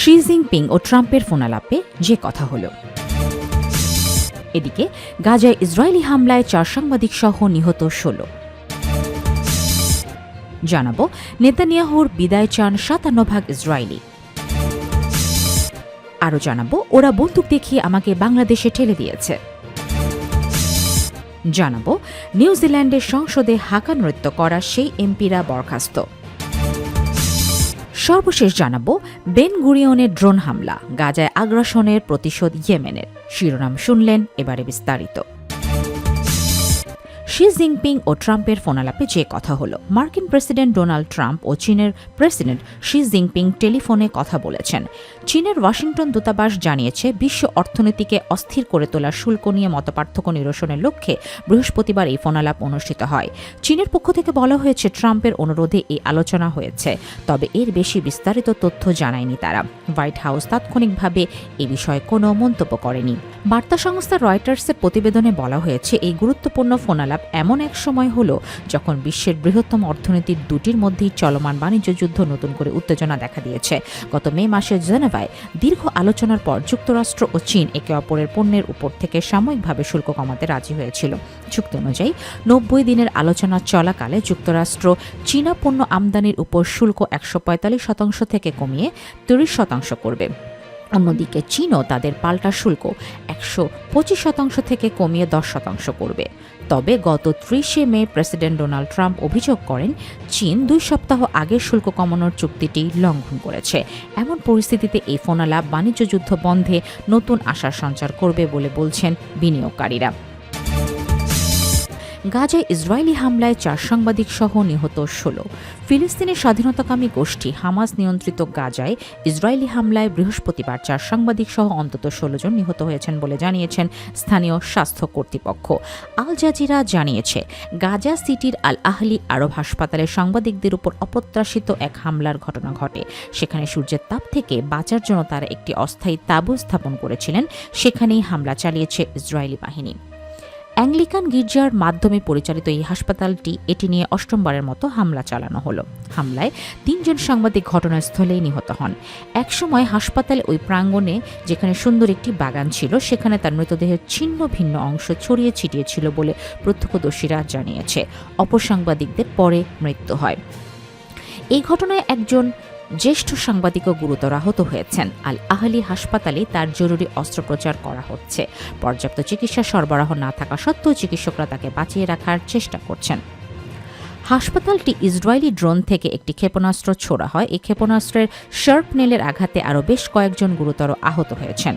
Xi Jinping ও ট্রাম্পের ফোনালাপে যে কথা হলো। এদিকে গাজায় ইসরায়েলি হামলায় চার সাংবাদিক সহ নিহত ষোলো। জানাব, নেতানিয়াহুর বিদায় চান সাতান্ন ভাগ ইসরায়েলি। আরও জানাব, ওরা বন্দুক দেখিয়ে আমাকে বাংলাদেশে ঠেলে দিয়েছে। জানাব, নিউজিল্যান্ডের সংসদে হাকা নৃত্য করা সেই এমপিরা বরখাস্ত। সর্বশেষ জানাব বেন গুরিয়নের ড্রোন হামলা গাজায় আগ্রাসনের প্রতিশোধ ইয়েমেনের। শিরোনাম শুনলেন এবারে বিস্তারিত। শি জিনপিং ও ট্রাম্পের ফোনালাপে যে কথা হলো, মার্কিন প্রেসিডেন্ট ডোনাল্ড ট্রাম্প ও চীনের প্রেসিডেন্ট শি জিনপিং টেলিফোনে কথা বলেছেন। চীনের ওয়াশিংটন দূতাবাস জানিয়েছে, বিশ্ব অর্থনীতিকে অস্থির করে তোলা শুল্ক নিয়ে মতপার্থক্য নিরসনের লক্ষ্যে বৃহস্পতিবার এই ফোনালাপ অনুষ্ঠিত হয়। চীনের পক্ষ থেকে বলা হয়েছে, ট্রাম্পের অনুরোধে এই আলোচনা হয়েছে, তবে এর বেশি বিস্তারিত তথ্য জানায়নি তারা। হোয়াইট হাউস তাৎক্ষণিকভাবে এ বিষয়ে কোনো মন্তব্য করেনি। বার্তা সংস্থা রয়টার্সের প্রতিবেদনে বলা হয়েছে, এই গুরুত্বপূর্ণ ফোনালাপ এমন এক সময় হলো যখন বিশ্বের বৃহত্তম অর্থনীতির দুটির মধ্যেই চলমান বাণিজ্য যুদ্ধ নতুন করে উত্তেজনা দেখা দিয়েছে। গত মে মাসে জেনেভায় দীর্ঘ আলোচনার পর যুক্তরাষ্ট্র ও চীন একে অপরের পণ্যের উপর থেকে সাময়িকভাবে শুল্ক কমাতে রাজি হয়েছিল। চুক্তি অনুযায়ী, নব্বই দিনের আলোচনা চলাকালে যুক্তরাষ্ট্র চীনা পণ্য আমদানির উপর শুল্ক একশো পঁয়তাল্লিশ শতাংশ থেকে কমিয়ে তিরিশ শতাংশ করবে। অন্যদিকে চীনও তাদের পাল্টা শুল্ক একশো পঁচিশ শতাংশ থেকে কমিয়ে দশ শতাংশ করবে। তবে গত ত্রিশে মে প্রেসিডেন্ট ডোনাল্ড ট্রাম্প অভিযোগ করেন, চীন দুই সপ্তাহ আগে শুল্ক কমানোর চুক্তিটি লঙ্ঘন করেছে। এমন পরিস্থিতিতে এই ফোনালা বাণিজ্য যুদ্ধ বন্ধে নতুন আশার সঞ্চার করবে বলে বলছেন বিনিয়োগকারীরা। গাজায় ইসরায়েলি হামলায় চার সাংবাদিক সহ নিহত ষোলো। ফিলিস্তিনের স্বাধীনতাকামী গোষ্ঠী হামাস নিয়ন্ত্রিত গাজায় ইসরায়েলি হামলায় বৃহস্পতিবার চার সাংবাদিক সহ অন্তত ষোলো জন নিহত হয়েছেন বলে জানিয়েছেন স্থানীয় স্বাস্থ্য কর্তৃপক্ষ। আল জাজিরা জানিয়েছে, গাজা সিটির আল আহলি আরব হাসপাতালে সাংবাদিকদের উপর অপ্রত্যাশিত এক হামলার ঘটনা ঘটে। সেখানে সূর্যের তাপ থেকে বাঁচার জন্য তারা একটি অস্থায়ী তাঁবু স্থাপন করেছিলেন। সেখানেই হামলা চালিয়েছে ইসরায়েলি বাহিনী। অ্যাংলিকান গির্জার মাধ্যমে পরিচালিত এই হাসপাতালটি, এটি নিয়ে অষ্টমবারের মতো হামলা চালানো হলো। হামলায় তিনজন সাংবাদিক ঘটনাস্থলেই নিহত হন। একসময় হাসপাতালে ওই প্রাঙ্গণে, যেখানে সুন্দর একটি বাগান ছিল, সেখানে তার মৃতদেহের ছিন্ন ভিন্ন অংশ ছড়িয়ে ছিটিয়ে ছিল বলে প্রত্যক্ষদর্শীরা জানিয়েছে। অপসাংবাদিকদের পরে মৃত্যু হয়। এই ঘটনায় একজন জ্যেষ্ঠ সাংবাদিকও গুরুতর আহত হয়েছেন। আল আহলি হাসপাতালে তার জরুরি অস্ত্রোপচার করা হচ্ছে। পর্যাপ্ত চিকিৎসা সরবরাহ না থাকা সত্ত্বেও চিকিৎসকরা তাকে বাঁচিয়ে রাখার চেষ্টা করছেন। হাসপাতালটি ইসরায়েলি ড্রোন থেকে একটি ক্ষেপণাস্ত্র ছোড়া হয়। এই ক্ষেপণাস্ত্রের শার্প নেলের আঘাতে আরও বেশ কয়েকজন গুরুতর আহত হয়েছেন।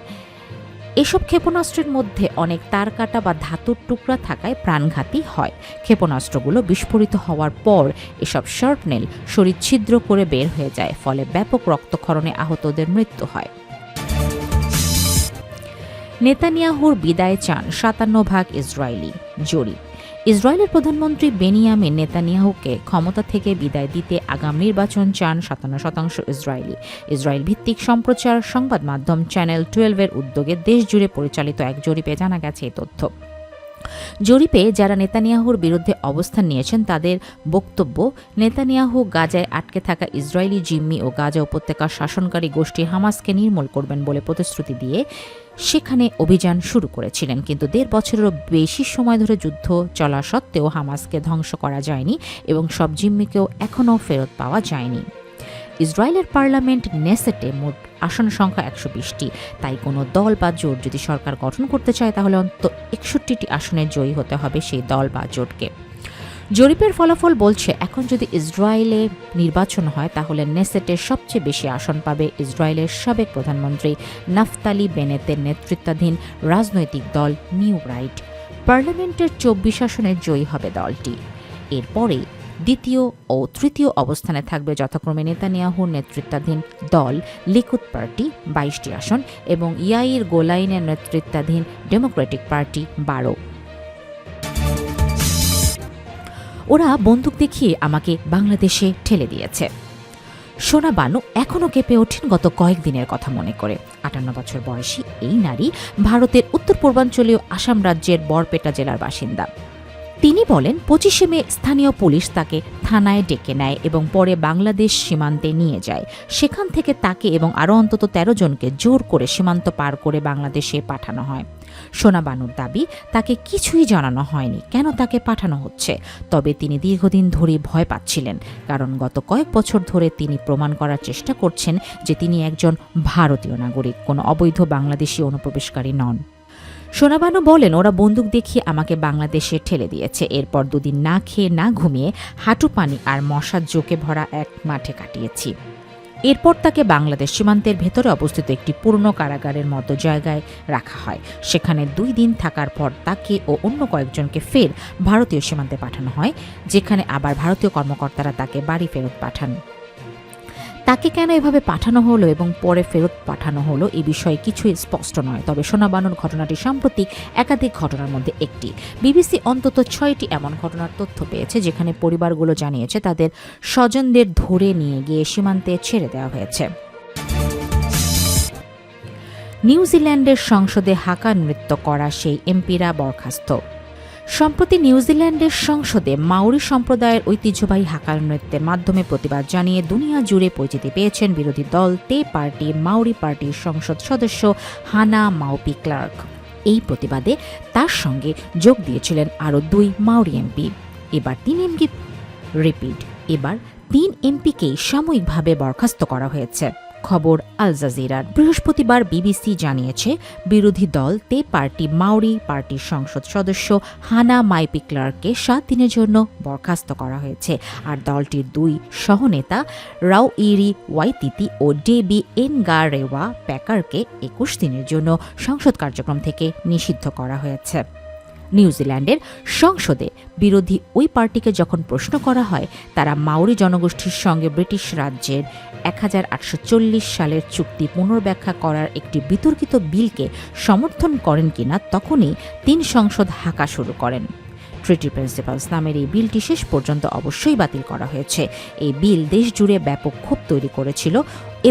এসব ক্ষেপণাস্ত্রের মধ্যে অনেক তার কাটা বা ধাতুর টুকরা থাকায় প্রাণঘাতী হয়। ক্ষেপণাস্ত্রগুলো বিস্ফোরিত হওয়ার পর এসব শার্পনেল শরীর ছিদ্র করে বের হয়ে যায়, ফলে ব্যাপক রক্তক্ষরণে আহতদের মৃত্যু হয়। নেতানিয়াহুর বিদায় চান সাতান্ন ভাগ ইসরায়েলি জরিপ। ইসরায়েলের প্রধানমন্ত্রী বেনিয়ামিন নেতানিয়াহুকে ক্ষমতা থেকে বিদায় দিতে আগাম নির্বাচন চান সাতান্ন শতাংশ ইসরায়েলি। ইসরায়েল ভিত্তিক সম্প্রচার সংবাদ মাধ্যম চ্যানেল টুয়েলভের উদ্যোগে দেশ জুড়ে পরিচালিত এক জরিপে জানা গেছে এই তথ্য। জরিপে যারা নেতানিয়াহুর বিরুদ্ধে অবস্থান নিয়েছেন, তাদের বক্তব্য, নেতানিয়াহু গাজায় আটকে থাকা ইসরায়েলি জিম্মি ও গাজা উপত্যকার শাসনকারী গোষ্ঠী হামাসকে নির্মূল করবেন বলে প্রতিশ্রুতি দিয়ে সেখানে অভিযান শুরু করেছিলেন। কিন্তু দেড় বছরেরও বেশি সময় ধরে যুদ্ধ চলা সত্ত্বেও হামাসকে ধ্বংস করা যায়নি এবং সব জিম্মিকেও এখনও ফেরত পাওয়া যায়নি। ইসরায়েলের পার্লামেন্ট নেসেটে মোট আসন সংখ্যা একশো বিশটি। তাই কোনো দল বা জোট যদি সরকার গঠন করতে চায়, তাহলে অন্তত একষট্টিটি আসনে জয়ী হতে হবে সেই দল বা জোটকে। জরিপের ফলাফল বলছে, এখন যদি ইসরায়েলে নির্বাচন হয়, তাহলে নেসেটের সবচেয়ে বেশি আসন পাবে ইসরায়েলের সাবেক প্রধানমন্ত্রী নাফতালি বেনেতের নেতৃত্বাধীন রাজনৈতিক দল নিউ রাইট। পার্লামেন্টের চব্বিশ আসনে জয়ী হবে দলটি। এরপরে দ্বিতীয় ও তৃতীয় অবস্থানে থাকবে যথাক্রমে নেতানিয়াহুর নেতৃত্বাধীন দল লিকুদ পার্টি বাইশটি আসন এবং ইয়াইর গোলাইনের নেতৃত্বাধীন ডেমোক্রেটিক পার্টি বারো। ওরা বন্দুক দেখিয়ে আমাকে বাংলাদেশে ঠেলে দিয়েছে। সোনা বানু এখনও কেঁপে ওঠেন গত কয়েকদিনের কথা মনে করে। আটান্ন বছর বয়সী এই নারী ভারতের উত্তর পূর্বাঞ্চলীয় আসাম রাজ্যের বরপেটা জেলার বাসিন্দা। তিনি বলেন, পঁচিশে মে স্থানীয় পুলিশ তাকে থানায় ডেকে নেয় এবং পরে বাংলাদেশ সীমান্তে নিয়ে যায়। সেখান থেকে তাকে এবং আরও অন্তত তেরো জনকে জোর করে সীমান্ত পার করে বাংলাদেশে পাঠানো হয়। সোনা বানুর দাবি, তাকে কিছুই জানানো হয়নি। কেন তাকে পাঠানো হচ্ছে? তবে তিনি দীর্ঘদিন ধরেই ভয় পাচ্ছিলেন, কারণ গত কয়েক বছর ধরে তিনি প্রমাণ করার চেষ্টা করছেন যে তিনি একজন ভারতীয় নাগরিক, কোনো অবৈধ বাংলাদেশি অনুপ্রবেশকারী নন। সোনাবানু বলেন, ওরা বন্দুক দেখিয়ে আমাকে বাংলাদেশে ঠেলে দিয়েছে। এরপর দুদিন না খেয়ে, না ঘুমিয়ে হাঁটু, পানি আর মশার জোকে ভরা এক মাঠে কাটিয়েছি। এরপর তাকে বাংলাদেশ সীমান্তের ভেতরে অবস্থিত একটি পুরনো কারাগারের মতো জায়গায় রাখা হয়। সেখানে দুই দিন থাকার পর তাকে ও অন্য কয়েকজনকে ফের ভারতীয় সীমান্তে পাঠানো হয়, যেখানে আবার ভারতীয় কর্মকর্তারা তাকে বাড়ি ফেরত পাঠান। তাকে কেন এভাবে পাঠানো হলো এবং পরে ফেরত পাঠানো হলো এ বিষয়ে কিছুই স্পষ্ট নয়। তবে সোনাবানুর ঘটনাটি সাম্প্রতিক একাধিক ঘটনার মধ্যে একটি। বিবিসি অন্তত ছয়টি এমন ঘটনার তথ্য পেয়েছে যেখানে পরিবারগুলো জানিয়েছে তাদের স্বজনদের ধরে নিয়ে গিয়ে সীমান্তে ছেড়ে দেওয়া হয়েছে। নিউজিল্যান্ডের সংসদে হাকা নৃত্য করা সেই এমপিরা বরখাস্ত। সম্প্রতি নিউজিল্যান্ডের সংসদে মাউরি সম্প্রদায়ের ঐতিহ্যবাহী হাকার নৃত্যের মাধ্যমে প্রতিবাদ জানিয়ে দুনিয়া জুড়ে পরিচিতি পেয়েছেন বিরোধী দল, তে পার্টি, মাউরি পার্টির সংসদ সদস্য হানা মাউপি ক্লার্ক। এই প্রতিবাদে তার সঙ্গে যোগ দিয়েছিলেন আরও দুই মাউরি এমপি। এবার তিন এমপি, রিপিট, এবার তিন এমপিকেই সাময়িকভাবে বরখাস্ত করা হয়েছে। খবর আল জাজিরার। বৃহস্পতিবার বিবিসি জানিয়েছে, বিরোধী দল তে পার্টি মাউরি পার্টির সংসদ সদস্য হানা মাইপি ক্লার্ককে সাত দিনের জন্য বরখাস্ত করা হয়েছে। আর দলটির দুই সহনেতা রাও ইরি ওয়াইতিতি ও ডেবি এনগারেওয়া প্যাকারকে একুশ দিনের জন্য সংসদ কার্যক্রম থেকে নিষিদ্ধ করা হয়েছে। নিউজিল্যান্ডের সংসদে বিরোধী ওই পার্টিকে যখন প্রশ্ন করা হয়, তারা মাউরি জনগোষ্ঠীর সঙ্গে ব্রিটিশ রাজ্যের এক হাজার আটশো চল্লিশ সালের চুক্তি পুনর্ব্যাখ্যা করার একটি বিতর্কিত বিলকে সমর্থন করেন কিনা তখনই তিন সংসদ হাঁকা শুরু করেন। ট্রিটি প্রিন্সিপালস নামের এই বিলটি শেষ পর্যন্ত অবশ্যই বাতিল করা হয়েছে। এই বিল দেশ জুড়ে ব্যাপক ক্ষোভ তৈরি করেছিল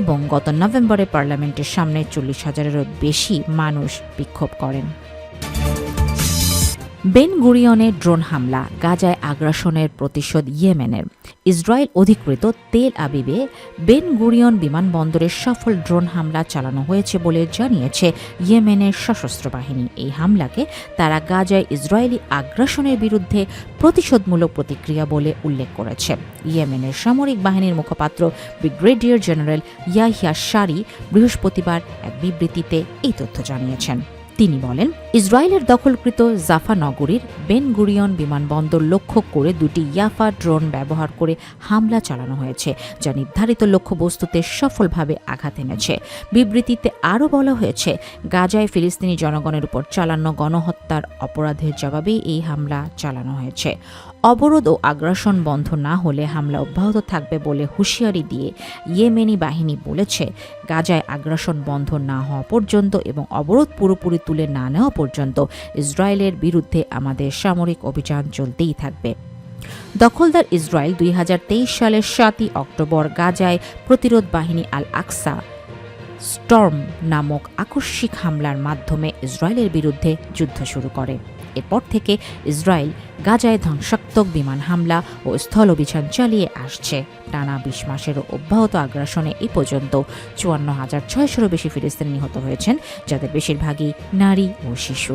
এবং গত নভেম্বরে পার্লামেন্টের সামনে চল্লিশ হাজারেরও বেশি মানুষ বিক্ষোভ করেন। বেন গুরিয়নে ড্রোন হামলা, গাজায় আগ্রাসনের প্রতিশোধ ইয়েমেনের। ইসরায়েল অধিকৃত তেল আবিবে বেন গুরিয়ন বিমানবন্দরের সফল ড্রোন হামলা চালানো হয়েছে বলে জানিয়েছে ইয়েমেনের সশস্ত্র বাহিনী। এই হামলাকে তারা গাজায় ইসরায়েলি আগ্রাসনের বিরুদ্ধে প্রতিশোধমূলক প্রতিক্রিয়া বলে উল্লেখ করেছে। ইয়েমেনের সামরিক বাহিনীর মুখপাত্র ব্রিগেডিয়ার জেনারেল ইয়াহিয়া শারি বৃহস্পতিবার এক বিবৃতিতে এই তথ্য জানিয়েছেন। তিনি বলেন, ইসরায়েলের দখলকৃত জাফা নগরীর বেন গুরিয়ন বিমানবন্দর লক্ষ্য করে দুটি ইয়াফা ড্রোন ব্যবহার করে হামলা চালানো হয়েছে, যা নির্ধারিত লক্ষ্যবস্তুতে সফলভাবে আঘাত এনেছে। বিবৃতিতে আরও বলা হয়েছে, গাজায় ফিলিস্তিনি জনগণের উপর চালানো গণহত্যার অপরাধের জবাবেই এই হামলা চালানো হয়েছে। অবরোধ ও আগ্রাসন বন্ধ না হলে হামলা অব্যাহত থাকবে বলে হুঁশিয়ারি দিয়ে ইয়েমেনি বাহিনী বলেছে, গাজায় আগ্রাসন বন্ধ না হওয়া পর্যন্ত এবং অবরোধ পুরোপুরি তুলে না নেওয়া পর্যন্ত ইসরায়েলের বিরুদ্ধে আমাদের সামরিক অভিযান চলতেই থাকবে। দখলদার ইসরায়েল দুই হাজার তেইশ সালের সাতই অক্টোবর গাজায় প্রতিরোধ বাহিনী আল আকসা স্টর্ম নামক আকস্মিক হামলার মাধ্যমে ইসরায়েলের বিরুদ্ধে যুদ্ধ শুরু করে। এরপর থেকে ইসরায়েল গাজায় ধ্বংসাত্মক বিমান হামলা ও স্থল অভিযান চালিয়ে আসছে। টানা বিশ মাসেরও অব্যাহত আগ্রাসনে এ পর্যন্ত চুয়ান্ন হাজার ছয়শোরও বেশি ফিলিস্তিনি নিহত হয়েছেন, যাদের বেশিরভাগই নারী ও শিশু।